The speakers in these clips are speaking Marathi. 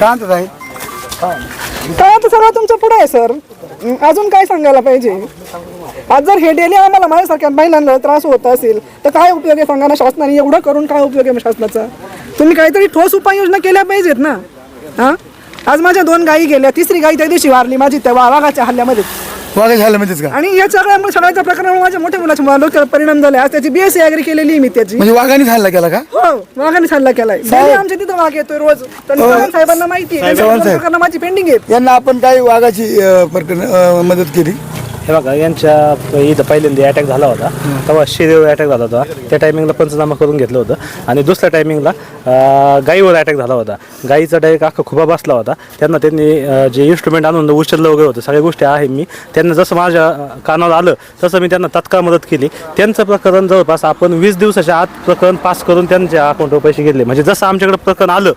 का म्हणतात आहे काय आता सर्व तुमच्यापुढे आहे सर. अजून काय सांगायला पाहिजे? आज जर हे डेली आम्हाला माझ्यासारख्या महिलांना त्रास होत असेल तर काय उपयोग आहे सांगा ना शासनाने? एवढं करून काय उपयोग आहे शासनाचा? तुम्ही काहीतरी ठोस उपाययोजना केल्या पाहिजेत ना? हां? आज माझ्या दोन गायी गेल्या तिसरी गाई त्या दिवशी वारली माझी त्या वा- वाघाच्या हल्ल्यामध्ये. वाघ झालं म्हणतेच का? आणि या सगळ्यामुळे सगळ्याच्या प्रकरणामुळे माझ्या मोठ्या मुलाच्या डोक्यावर परिणाम झाले. आज त्याची बीएससी अग्री केलेली आहे मी त्याची. म्हणजे वाघाने हल्ला केला का? हो वाघाने केलाय Daily आमच्या तिथं वाघ येतोय रोज. तर चव्हाण साहेबांना माहिती आहे. प्रकरणं माझी पेंडिंग आहेत यांना आपण काही वाघाची अं, प्रकरण अं, मदत केली. हे बघा यांच्या इथं पहिल्यांदा अटॅक झाला होता. तेव्हा शिरेवर अटॅक झाला होता. त्या टायमिंगला पंचनामा करून घेतलं होतं. आणि दुसऱ्या टायमिंगला गाईवर अटॅक झाला होता. गाईचा डायरेक्ट अख्खा खुबा बसला होता. त्यांना त्यांनी जे इन्स्ट्रुमेंट आणून उचललं वगैरे होतं सगळ्या गोष्टी आहे मी. त्यांना जसं माझ्या कानावर आलं तसं मी त्यांना तात्काळ मदत केली. त्यांचं प्रकरण जवळपास आपण वीस दिवसाच्या आत प्रकरण पास करून त्यांच्या अकाउंटवर पैसे घेतले. म्हणजे जसं आमच्याकडे प्रकरण आलं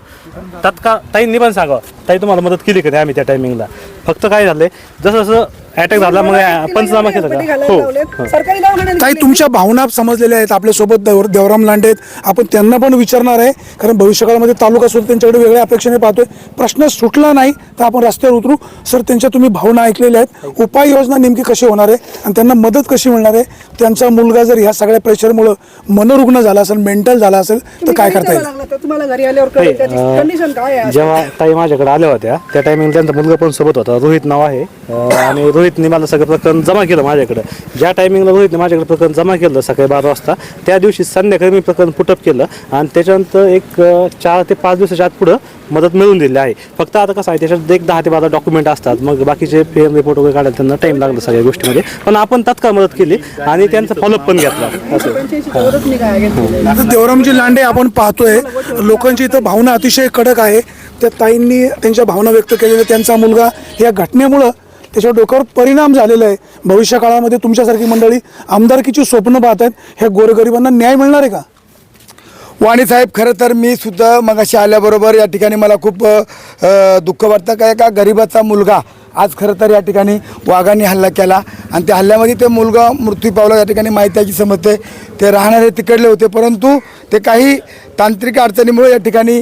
तत्काळ ताईंनी पण सांगावं. ताई तुम्हाला मदत केली का नाही आम्ही त्या टायमिंगला फक्त काय झालं जसं जसं अटॅक झाला मग पंचनामा केला का? हो लावलेत. सरकारी दवाखान्यात काही तुमच्या भावना समजलेल्या आहेत आपल्यासोबत देव देवराम लांडे आहेत. आपण त्यांना पण विचारणार आहे कारण भविष्यकाळामध्ये तालुका सुद्धा त्यांच्याकडे वेगळ्या अपेक्षेने पाहतोय. प्रश्न सुटला नाही तर आपण रस्त्यावर उतरू. सर त्यांच्या तुम्ही भावना ऐकलेल्या आहेत. उपाययोजना नेमकी कशी होणार आहे आणि त्यांना मदत कशी मिळणार आहे? त्यांचा मुलगा जर ह्या सगळ्या प्रेशरमुळं मनोरुग्ण झाला असेल मेंटल झाला असेल तर काय करता येईल? लागलं तर तुम्हाला घरी आल्यावर कळेल त्याची अं, कंडिशन काय आहे जेव्हा ताई माझ्याकडे आल्या होत्या त्या टायमिंग त्यांचा मुलगा पण सोबत होता रोहित नाव आहे. अं, आणि रोहितने मला सगळं प्रकरण जमा केलं माझ्याकडे. ज्या टायमिंगला रोहितने माझ्याकडे प्रकरण जमा केलं सकाळी बारा वाजता त्या दिवशी संध्याकाळी मी प्रकरण पुटअप केलं आणि त्याच्यानंतर एक अं, चार ते पाच दिवसाच्या आत पुढं मदत मिळून दिली आहे. फक्त आता कसं आहे त्याच्यात एक दहा ते बारा डॉक्युमेंट असतात. मग बाकीचे पी एम रिपोर्ट वगैरे काढायला त्यांना टाईम लागला सगळ्या गोष्टीमध्ये. पण आपण तात्काळ मदत केली आणि त्यांचा फॉलोअप पण घेतला. असं. पंच्याऐंशी देवरामजी लांडे आपण पाहतोय. लोकांची इथं भावना अतिशय कडक आहे. त्या ताईंनी त्यांच्या भावना व्यक्त केलेल्या त्यांचा मुलगा या घटनेमुळं त्याच्या डोक्यावर परिणाम झालेला आहे. भविष्य काळामध्ये तुमच्यासारखी मंडळी आमदारकीची स्वप्न पाहत आहेत. ह्या गोरगरिबांना न्याय मिळणार आहे का? वाणी साहेब खरं तर मी सुद्धा मगाशी आल्याबरोबर या ठिकाणी मला खूप दुःख वाटतं काय का गरिबाचा मुलगा आज खरं तर या ठिकाणी वाघांनी हल्ला केला. आणि त्या हल्ल्यामध्ये ते मुलगा मृत्यू पावला या ठिकाणी माहिती आहे की समजते. ते राहणारे तिकडले होते परंतु ते काही तांत्रिक अडचणीमुळे या ठिकाणी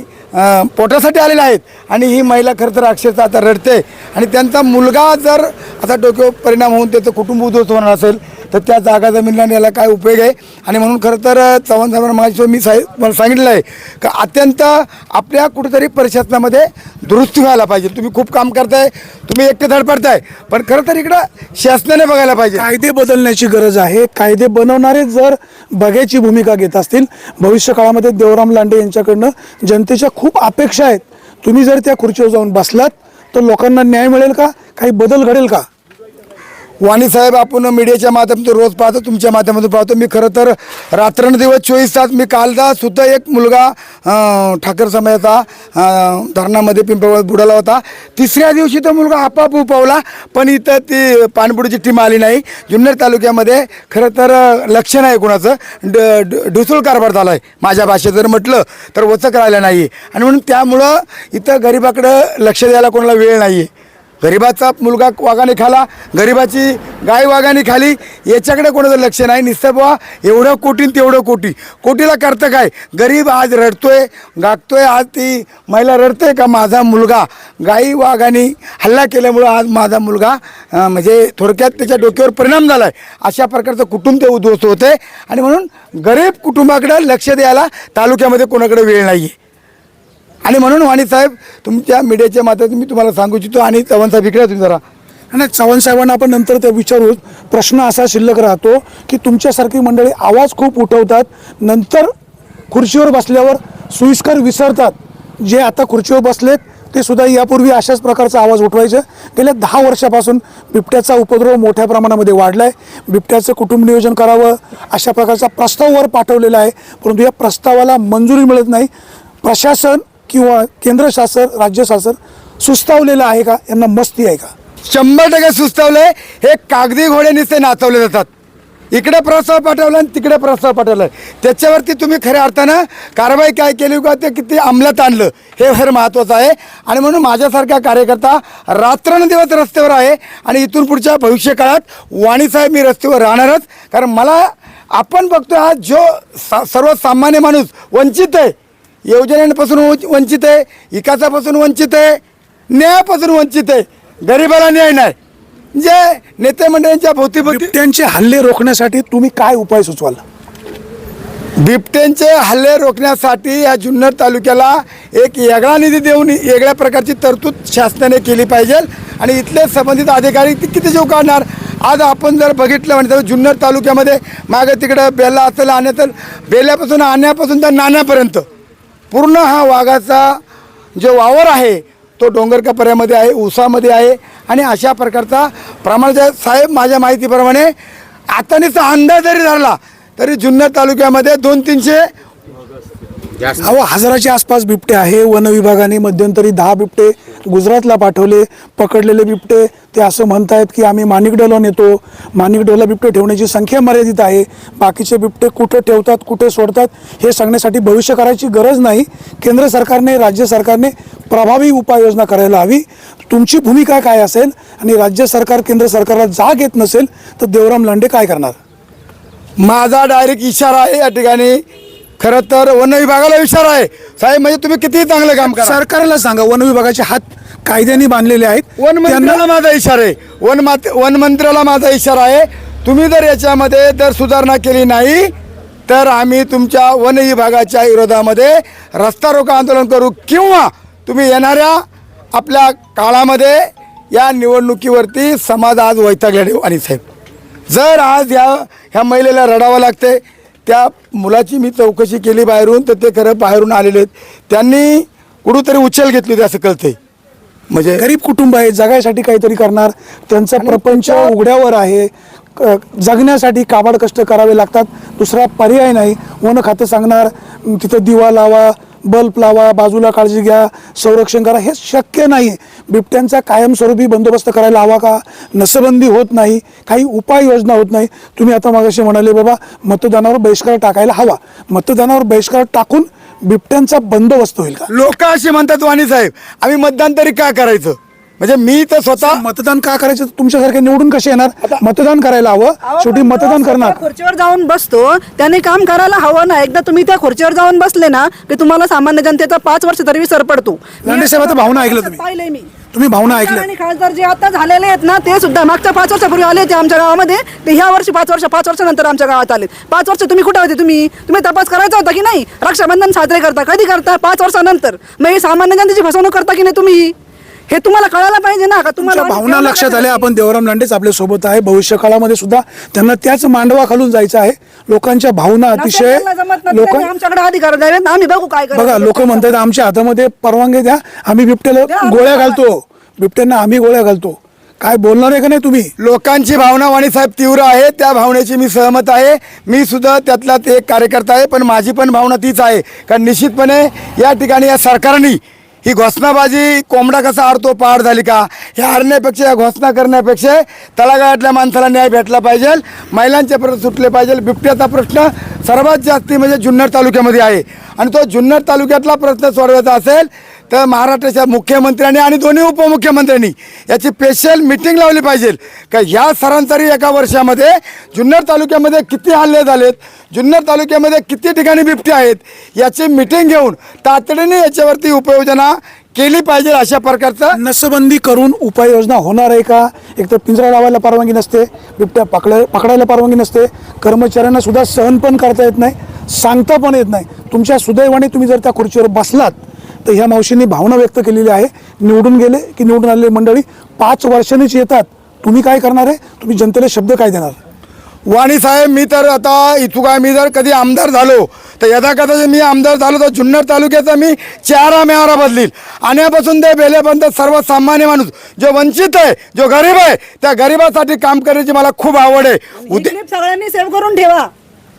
पोटासाठी आलेले आहेत. आणि ही महिला खरं तर अक्षरशः आता रडते. आणि त्यांचा मुलगा जर आता डोक्यावर परिणाम होऊन त्याचं कुटुंब उद्ध्वस्त होणार असेल तर त्या जागा जमिनीला याला काय उपयोग आहे? आणि म्हणून खरं तर चव्हाण साहेबांना माझ्या मी साहेब मला सांगितलं आहे का अत्यंत आपल्या कुठेतरी प्रशासनामध्ये दुरुस्ती व्हायला पाहिजे. तुम्ही खूप काम करताय तुम्ही एकटे धडपडताय पण खरं तर इकडं शासनाने बघायला पाहिजे. कायदे बदलण्याची गरज आहे. कायदे बनवणारे जर बघ्याची भूमिका घेत असतील भविष्य काळामध्ये देवराम लांडे यांच्याकडनं जनतेच्या खूप अपेक्षा आहेत. तुम्ही जर त्या खुर्चीवर जाऊन बसलात तर लोकांना न्याय मिळेल का? काही बदल घडेल का? वाणी साहेब आपण मीडियाच्या माध्यमातून रोज पाहतो तुमच्या माध्यमातून पाहतो. मी खरं तर रात्रंदिवस चोवीस तास मी कालदा सुद्धा एक मुलगा ठाकर समाजाचा धरणामध्ये पिंपळ बुडाला होता. तिसऱ्या दिवशी तो मुलगा आपाप उपावला पण इथं ती पाणबुडीची टीम आली नाही. जुन्नर तालुक्यामध्ये खरं तर लक्ष नाही कोणाचं. ड ड- ढुसूळ कारभार झाला आहे माझ्या भाषेत जर म्हटलं तर वचक राहिलं नाही. आणि म्हणून त्यामुळं इथं गरिबाकडं लक्ष द्यायला कोणाला वेळ नाही आहे गरिबाचा मुलगा वाघाने खाला गरिबाची गाय वाघाने खाली याच्याकडे कोणाचं लक्ष नाही. नुसतं बुवा एवढं कोटीन तेवढं कोटी. कोटीला करतं काय? गरीब आज रडतोय गागतोय आज ती महिला रडते का? माझा मुलगा. गाई वाघाने हल्ला केल्यामुळं आज माझा मुलगा म्हणजे थोडक्यात त्याच्या डोक्यावर परिणाम झाला आहे अशा प्रकारचं कुटुंब ते उद्ध्वस्त होते आणि म्हणून गरीब कुटुंबाकडे लक्ष द्यायला तालुक्यामध्ये कोणाकडे वेळ नाही आहे आणि म्हणून वाणी साहेब तुमच्या मीडियाच्या माध्यमातून मी तुम्हाला सांगू इच्छितो आणि चव्हाण साहेब इकडे तुम्ही जरा. आणि चव्हाण साहेबांना आपण नंतर ते विचारू. प्रश्न असा शिल्लक राहतो की तुमच्यासारखी मंडळी आवाज खूप उठवतात नंतर खुर्चीवर बसल्यावर सुईस्कर विसरतात. जे आता खुर्चीवर बसलेत ते सुद्धा यापूर्वी अशाच प्रकारचा आवाज उठवायचे. गेल्या दहा वर्षापासून बिबट्याचा उपद्रव मोठ्या प्रमाणामध्ये वाढला आहे बिबट्याचं कुटुंब नियोजन करावं अशा प्रकारचा प्रस्ताव वर पाठवलेला आहे. परंतु या प्रस्तावाला मंजुरी मिळत नाही. प्रशासन किंवा केंद्र शासन राज्य शासन सुस्तावलेलं आहे का? यांना मस्ती आहे का? शंभर टक्के सुचवलंय हे कागदी घोडे नुसते नाचवले जातात. इकडे प्रस्ताव पाठवला आणि तिकडे प्रस्ताव पाठवला. त्याच्यावरती तुम्ही खऱ्या अर्थानं कारवाई काय केली का ते किती अंमलात आणलं हे फार महत्त्वाचं आहे. आणि म्हणून माझ्यासारखा कार्यकर्ता रात्रंदिवस रस्त्यावर आहे आणि इथून पुढच्या भविष्य काळात वाणीसाहेब मी रस्त्यावर राहणारच. कारण मला आपण बघतो आज जो सा सर्वसामान्य माणूस वंचित आहे योजनेपासून वंच- वंचित आहे विकासापासून वंचित आहे न्यायापासून वंचित आहे. गरिबाला न्याय नाही. जे नेते मंडळींच्या भोवतीभोवती बिबट्यांचे हल्ले रोखण्यासाठी तुम्ही काय उपाय सुचवाल? बिबट्यांचे हल्ले रोखण्यासाठी या जुन्नर तालुक्याला एक वेगळा निधी देऊन वेगळ्या प्रकारची तरतूद शासनाने केली पाहिजे आणि इथले संबंधित अधिकारी ते किती जीव काढणार? आज आपण जर बघितलं म्हणजे तर जुन्नर तालुक्यामध्ये मागे तिकडं बेला असेल आणि तर बेल्यापासून आणण्यापासून तर नाण्यापर्यंत पूर्ण हा वाघाचा जो वावर आहे तो डोंगर कपऱ्यामध्ये आहे ऊसामध्ये आहे आणि अशा प्रकारचा प्रमाणाच्या साहेब माझ्या माहितीप्रमाणे आता अंदाज जरी धरला तरी जुन्नर तालुक्यामध्ये दोन तीनशे अहो हजाराच्या आसपास बिबटे आहे. वन विभागाने मध्यंतरी दहा बिबटे गुजरातला पाठवले पकडलेले बिबटे. ते असं म्हणतायत की आम्ही माणिकडोला नेतो माणिकडोला बिबटे ठेवण्याची संख्या मर्यादित आहे. बाकीचे बिबटे कुठे ठेवतात कुठे सोडतात हे सांगण्यासाठी भविष्य करायची गरज नाही. केंद्र सरकारने राज्य सरकारने प्रभावी उपाययोजना करायला हवी. तुमची भूमिका काय असेल आणि राज्य सरकार केंद्र सरकारला जाग येत नसेल तर देवराम लांडे काय करणार? माझा डायरेक्ट इशारा आहे या ठिकाणी. खरं तर वन विभागाला इशारा आहे. साहेब म्हणजे तुम्ही किती चांगलं काम करा. सरकारला सांगा वन विभागाचे हात कायद्याने बांधलेले आहेत. वन मंत्र्याला माझा इशारा आहे. वन मात वन मंत्र्याला माझा इशारा आहे. तुम्ही जर याच्यामध्ये जर सुधारणा केली नाही तर आम्ही तुमच्या वन विभागाच्या विरोधामध्ये रस्ता रोको आंदोलन करू किंवा तुम्ही येणाऱ्या आपल्या काळामध्ये या निवडणुकीवरती समाज आज वैतागले आणि साहेब. जर आज या ह्या महिलेला रडावं लागते त्या मुलाची मी चौकशी केली बाहेरून तर ते खरं बाहेरून आलेले आहेत. त्यांनी कुठंतरी उचल घेतली होती असं कळतंय. म्हणजे गरीब कुटुंब आहे जगायसाठी काहीतरी करणार. त्यांचा प्रपंच उघड्यावर आहे. जगण्यासाठी काबाड कष्ट करावे लागतात. दुसरा पर्याय नाही. वन खातं सांगणार. "म, तिथं दिवा लावा. बल्ब लावा बाजूला काळजी घ्या संरक्षण करा हे शक्य नाही बिबट्यांचा कायमस्वरूपी बंदोबस्त करायला हवा का? नसबंदी होत नाही काही उपाययोजना होत नाही. तुम्ही आता मागाशी म्हणाले बाबा मतदानावर बहिष्कार टाकायला हवा. मतदानावर बहिष्कार टाकून बिबट्यांचा बंदोबस्त होईल का? लोक असे म्हणतात वाणी साहेब आम्ही मतदान तरी का करायचं? म्हणजे मी तर स्वतः मतदान का करायचं? तुमच्यासारखे निवडून कसे येणार? मतदान करायला हवं. शेवटी मतदान करणार. खुर्चीवर जाऊन बसतो. त्याने काम करायला हवं ना. एकदा तुम्ही त्या खुर्चीवर जाऊन बसले ना की तुम्हाला सामान्य जनतेचा पाच वर्ष तरी विसर पडतो. लांडे साहेब, आता भावना ऐकलं तुम्ही. पाहिलंय मी. तुम्ही भावना ऐकल्या आणि खासदार जे आता झालेले आहेत ना ते सुद्धा मागच्या पाच वर्षापूर्वी आले होते आमच्या गावामध्ये. ते ह्या वर्षी पाच वर्ष पाच वर्षानंतर आमच्या गावात आले. पाच वर्ष तुम्ही कुठे होते तुम्ही? तुम्ही तपास करायचा होता की नाही? रक्षाबंधन साजरे करता कधी करता? पाच वर्षानंतर. मग ही सामान्य जनतेची फसवणूक करता की नाही तुम्ही? हे तुम्हाला कळायला पाहिजे ना का तुमच्या तुम्हाला भावना लक्षात आल्या आपण देवराम लांडेच आपल्यासोबत आहे. भविष्य काळामध्ये सुद्धा त्यांना त्याच मांडवा खालून जायचं आहे. लोकांच्या भावना अतिशय लोक आमच्याकडे अधिकार द्यावेत आम्ही बघू काय करायचं. बघा लोक म्हणतात आमच्या हातामध्ये परवानगी द्या आम्ही बिबट्याला गोळ्या घालतो. बिबट्यांना आम्ही गोळ्या घालतो. काय बोलणार आहे का नाही तुम्ही? लोकांची भावना वाणी साहेब तीव्र आहे त्या भावनेची मी सहमत आहे. मी सुद्धा त्यातला ते एक कार्यकर्ता आहे पण माझी पण भावना तीच आहे. कारण निश्चितपणे या ठिकाणी या सरकारने ही घोषणाबाजी कोंबडा कसा आरतो पहाड झाली का? हे हरण्यापेक्षा या घोषणा करण्यापेक्षा तळागाळातल्या माणसाला न्याय भेटला पाहिजे महिलांचे प्रश्न सुटले पाहिजे. बिबट्याचा प्रश्न सर्वात जास्ती म्हणजे जुन्नर तालुक्यामध्ये आहे. आणि तो जुन्नर तालुक्यातला प्रश्न सोडवायचा असेल तर महाराष्ट्राच्या मुख्यमंत्र्यांनी आणि दोन्ही उपमुख्यमंत्र्यांनी याची स्पेशल मिटिंग लावली पाहिजे. का ह्या सरासरी एका वर्षामध्ये जुन्नर तालुक्यामध्ये किती हल्ले झालेत जुन्नर तालुक्यामध्ये किती ठिकाणी बिबटे आहेत याची मिटिंग घेऊन तातडीने याच्यावरती उपाययोजना केली पाहिजे अशा प्रकारचं नसबंदी करून उपाययोजना होणार आहे का? एक तर पिंजरा लावायला परवानगी नसते बिबट्या पकड पकडायला परवानगी नसते कर्मचाऱ्यांना सुद्धा सहन पण करता येत नाही सांगता पण येत नाही. तुमच्या सुदैवाने तुम्ही जर त्या खुर्चीवर बसलात तर ह्या मावशींनी भावना व्यक्त केलेली आहे. निवडून गेले की निवडून आलेली मंडळी पाच वर्षांनीच येतात. तुम्ही काय करणार आहे? तुम्ही जनतेला शब्द काय देणार? वाणी साहेब मी तर आता इथू काय मी जर कधी आमदार झालो तर यदा कदा जर मी आमदार झालो तर जुन्नर तालुक्याचा मी चेहरा मेहरा बदलील. आणण्यापासून ते बेलेपर्यंत सर्वसामान्य माणूस जो वंचित आहे जो गरीब आहे त्या गरिबासाठी काम करण्याची मला खूप आवड आहे. ही उद्या क्लिप सगळ्यांनी सेव्ह करून ठेवा.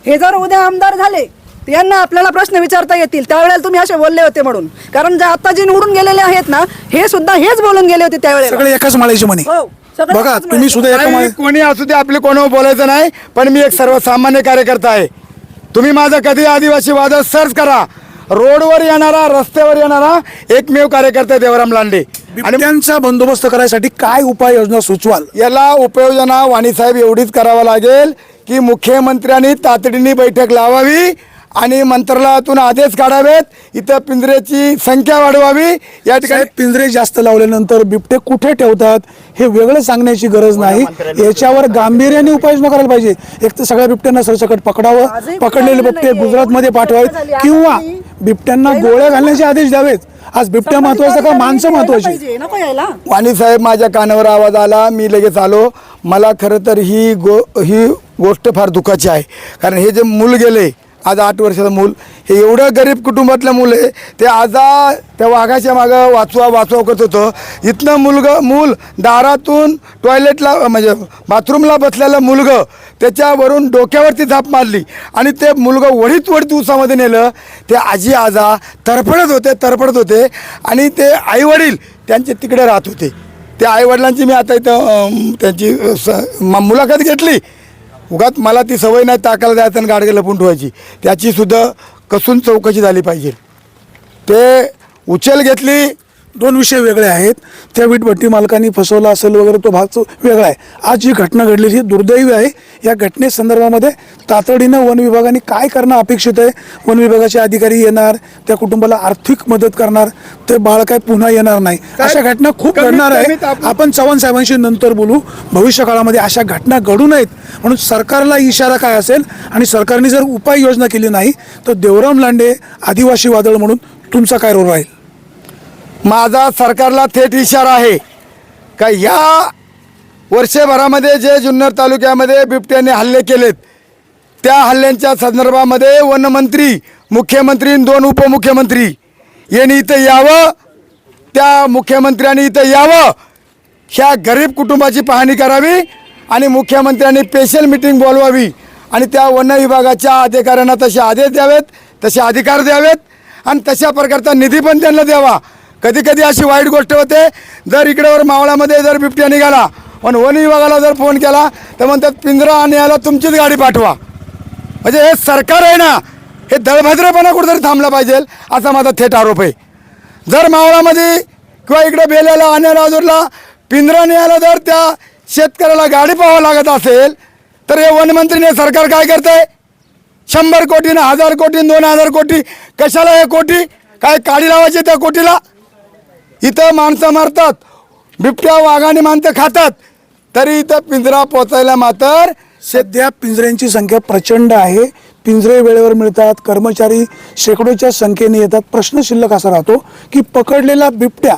हे जर उद्या आमदार झाले यांना आपल्याला प्रश्न विचारता येतील. त्यावेळेला तुम्ही असे बोलले होते म्हणून. कारण जे आता जे निवडून गेलेले आहेत ना हे सुद्धा हेच बोलून गेले होते त्यावेळेला. सगळे एकाच माळ्याची म्हणे. हो, सगळे बघा तुम्ही सुद्धा एका माळे कोणी असू दे आपले कोणावर बोलायचं नाही पण मी एक सर्वसामान्य कार्यकर्ता आहे. तुम्ही माझा कधी आदिवासी वाद सर्च करा. रोडवर येणारा रस्त्यावर येणारा एकमेव कार्यकर्ता आहे देवराम लांडे. आणि बिबट्यांचा बंदोबस्त करायसाठी काय उपाययोजना सुचवाल? याला उपयोजना वाणीसाहेब एवढीच करावं लागेल की मुख्यमंत्र्यांनी तातडीने बैठक लावावी आणि मंत्रालयातून आदेश काढावेत. इथं पिंजऱ्याची संख्या वाढवावी. या ठिकाणी पिंजरे जास्त लावल्यानंतर बिबटे कुठे ठेवतात हे वेगळं सांगण्याची गरज नाही. याच्यावर गांभीर्याने उपाययोजना करायला पाहिजे. एक तर सगळ्या बिबट्यांना सरसकट पकडावं. पकडलेले बिबटे. गुजरातमध्ये पाठवावेत. किंवा बिबट्यांना गोळ्या घालण्याचे आदेश द्यावेत. आज बिबट्या महत्त्वाचा का? माणसं महत्वाची? वाणी साहेब माझ्या कानावर आवाज आला. मी लगेच आलो. मला खरं तर ही गो ही गोष्ट फार दुःखाची आहे. कारण हे जे मूल गेले आज आठ वर्षाचं मूल. हे एवढं गरीब कुटुंबातलं मूल आहे ते आजा त्या वाघाच्या मागं वाचवा वाचवा करत होतं. इथलं मुलगं मूल दारातून टॉयलेटला म्हणजे बाथरूमला बसलेलं मुलगं त्याच्यावरून डोक्यावरती झाप मारली. आणि ते मुलगं वडीत वडीत उसामध्ये नेलं. ते आजी आजा तरफडत होते तरफडत होते. आणि ते आईवडील त्यांचे तिकडे राहत होते. त्या आईवडिलांची मी आता इथं त्यांची स- मुलाखत घेतली. उगात मला ती सवय नाही टाकायला जायचं आणि गाडगे लपून ठेवायची. त्याचीसुद्धा कसून चौकशी झाली पाहिजे. ते उचल घेतली दोन विषय वेगळे आहेत. त्या वीटभट्टी मालकांनी फसवला असेल वगैरे तो भाग तो वेगळा आहे. आज जी घटना घडलेली ही दुर्दैवी आहे. या घटनेसंदर्भामध्ये तातडीनं वन विभागाने काय करणं अपेक्षित आहे? वन विभागाचे अधिकारी येणार त्या कुटुंबाला आर्थिक मदत करणार ते बाळ काय पुन्हा येणार नाही? अशा घटना खूप घडणार आहे. आपण चव्हाण साहेबांशी नंतर बोलू. भविष्य काळामध्ये अशा घटना घडू नयेत. म्हणून सरकारला इशारा काय असेल आणि सरकारने जर उपाययोजना केली नाही तर देवराम लांडे आदिवासी वादळ म्हणून तुमचा काय रोल राहील? माझा सरकारला थेट इशारा आहे. का या वर्षभरामध्ये जे जुन्नर तालुक्यामध्ये बिबट्याने हल्ले केलेत त्या हल्ल्यांच्या संदर्भामध्ये वनमंत्री मुख्यमंत्री आणि दोन उपमुख्यमंत्री यांनी इथं यावं त्या मुख्यमंत्र्यांनी इथं यावं ह्या गरीब कुटुंबाची पाहणी करावी आणि मुख्यमंत्र्यांनी स्पेशल मिटिंग बोलवावी आणि त्या वन विभागाच्या अधिकाऱ्यांना तसे आदेश द्यावेत तसे अधिकार द्यावेत आणि तशा प्रकारचा निधी पण त्यांना द्यावा. कधी कधी अशी वाईट गोष्ट होते जर इकडेवर मावळामध्ये जर बिबट्या निघाला पण वन विभागाला जर फोन केला तर म्हणतात पिंजरा आणि याला तुमचीच गाडी पाठवा. म्हणजे हे सरकार आहे ना हे दळभद्रेपणा कुठेतरी थांबला पाहिजे असा माझा थेट आरोप आहे. जर मावळामध्ये किंवा इकडे बेल्याला आणि राजूरला पिंजरा न्यायला जर त्या शेतकऱ्याला गाडी पाहावं लागत असेल तर हे वनमंत्रीने सरकार काय करतंय? शंभर कोटी ना हजार कोटी दोन हजार कोटी कशाला हे कोटी? काय काडी लावायची त्या कोटीला? इथं माणसं मारतात. बिबट्या वाघाने माणसं खातात. तरी इथं पिंजरा पोचायला मात्र सध्या पिंजऱ्यांची संख्या प्रचंड आहे. पिंजरे वेळेवर मिळतात. कर्मचारी शेकडोच्या संख्येने येतात. प्रश्न शिल्लक असा राहतो की पकडलेला बिबट्या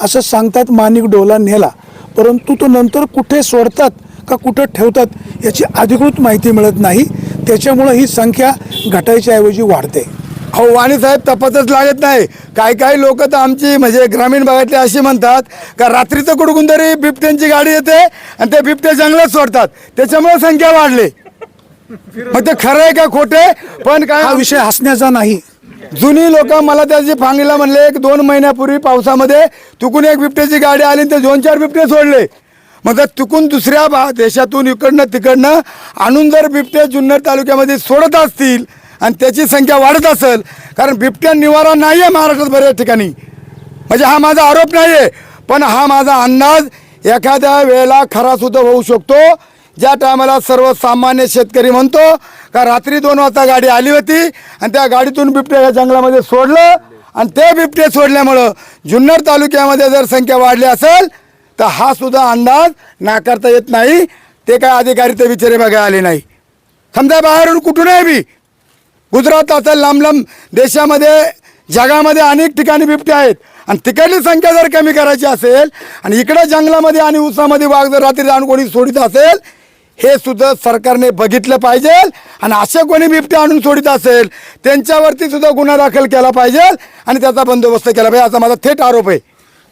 असं सांगतात माणिक डोला नेला परंतु तो नंतर कुठे सोडतात का कुठं ठेवतात याची अधिकृत माहिती मिळत नाही. त्याच्यामुळं ही संख्या घटायच्या ऐवजी वाढते. अहो वाणी साहेब तपासच लागत नाही. काही काही लोक तर आमची म्हणजे ग्रामीण भागातले असे म्हणतात का रात्रीचं कुठून तरी बिबट्यांची गाडी येते आणि ते बिबटे जंगलात सोडतात. त्याच्यामुळे संख्या वाढली. मग ते खरं आहे का खोटे पण काय हा विषय हसण्याचा नाही. जुनी लोक मला त्याची फांगीला म्हणले एक दोन महिन्यापूर्वी पावसामध्ये तुकून एक बिबट्याची गाडी आली आणि ते दोन चार बिबटे सोडले. मग जर चुकून दुसऱ्या भा देशातून इकडनं तिकडनं आणून जर बिबटे जुन्नर तालुक्यामध्ये सोडत असतील आणि त्याची संख्या वाढत असेल कारण बिबट्या निवारा नाही आहे महाराष्ट्रात बऱ्याच ठिकाणी. म्हणजे हा माझा आरोप नाही आहे पण हा माझा अंदाज एखाद्या वेळेला खरासुद्धा होऊ शकतो. ज्या टायमाला सर्वसामान्य शेतकरी म्हणतो का रात्री दोन वाजता गाडी आली होती आणि त्या गाडीतून बिबट्या या जंगलामध्ये सोडलं आणि ते बिबटे सोडल्यामुळं जुन्नर तालुक्यामध्ये जर संख्या वाढली असेल तर हा सुद्धा अंदाज नाकारता येत नाही. ते काय अधिकारी ते विचारे बघायला आले नाही. समजा बाहेरून कुठून आहे मी गुजरात असेल लांब लांब देशामध्ये जगामध्ये अनेक ठिकाणी बिबटे आहेत. आणि तिकडली संख्या जर कमी करायची असेल आणि इकडे जंगलामध्ये आणि उसामध्ये वाघ जर रात्री जाऊन कोणी सोडित असेल हे सुद्धा सरकारने बघितलं पाहिजे आणि असे कोणी बिबटे आणून सोडित असेल त्यांच्यावरती सुद्धा गुन्हा दाखल केला पाहिजे आणि त्याचा बंदोबस्त केला पाहिजे. असा माझा थेट आरोप आहे.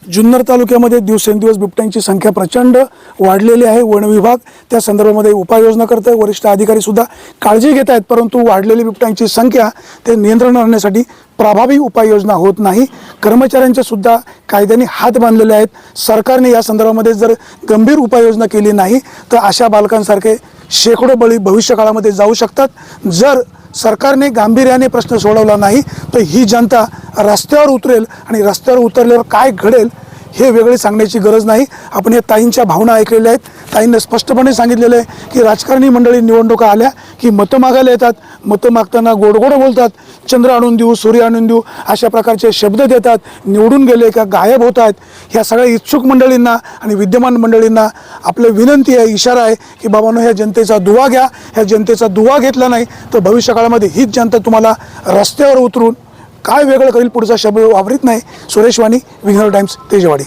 जुन्नर तालुक्यामध्ये दिवसेंदिवस बिबट्यांची संख्या प्रचंड वाढलेली आहे. वन विभाग त्या संदर्भामध्ये उपाययोजना करत आहे वरिष्ठ अधिकारीसुद्धा काळजी घेत आहेत परंतु वाढलेली बिबट्यांची संख्या ते नियंत्रण आणण्यासाठी प्रभावी उपाययोजना होत नाही. कर्मचाऱ्यांचे सुद्धा कायद्याने हात बांधलेले आहेत. सरकारने या संदर्भामध्ये जर गंभीर उपाययोजना केली नाही तर अशा बालकांसारखे शेकडो बळी भविष्यकाळामध्ये जाऊ शकतात. जर सरकारने गांभीर्याने प्रश्न सोडवला नाही तर ही जनता रस्त्यावर उतरेल आणि रस्त्यावर उतरल्यावर काय घडेल हे वेगळे सांगण्याची गरज नाही. आपण या ताईंच्या भावना ऐकलेल्या आहेत. ताईंना स्पष्टपणे सांगितलेलं आहे की राजकारणी मंडळी निवडणुका आल्या की मतं मागायला येतात. मतं मागताना गोड गोड बोलतात. चंद्र आणून देऊ सूर्य आणून देऊ अशा प्रकारचे शब्द देतात. निवडून गेले का गायब होत आहेत. ह्या सगळ्या इच्छुक मंडळींना आणि विद्यमान मंडळींना आपलं विनंती आहे इशारा आहे की बाबांनो ह्या जनतेचा दुवा घ्या. ह्या जनतेचा दुवा घेतला नाही तर भविष्यकाळामध्ये हीच जनता तुम्हाला रस्त्यावर उतरून काय वेगळं करील पुढचा शब्द वापरीत नाही. सुरेश वाणी विघ्नर टाइम्स तेजवाडी.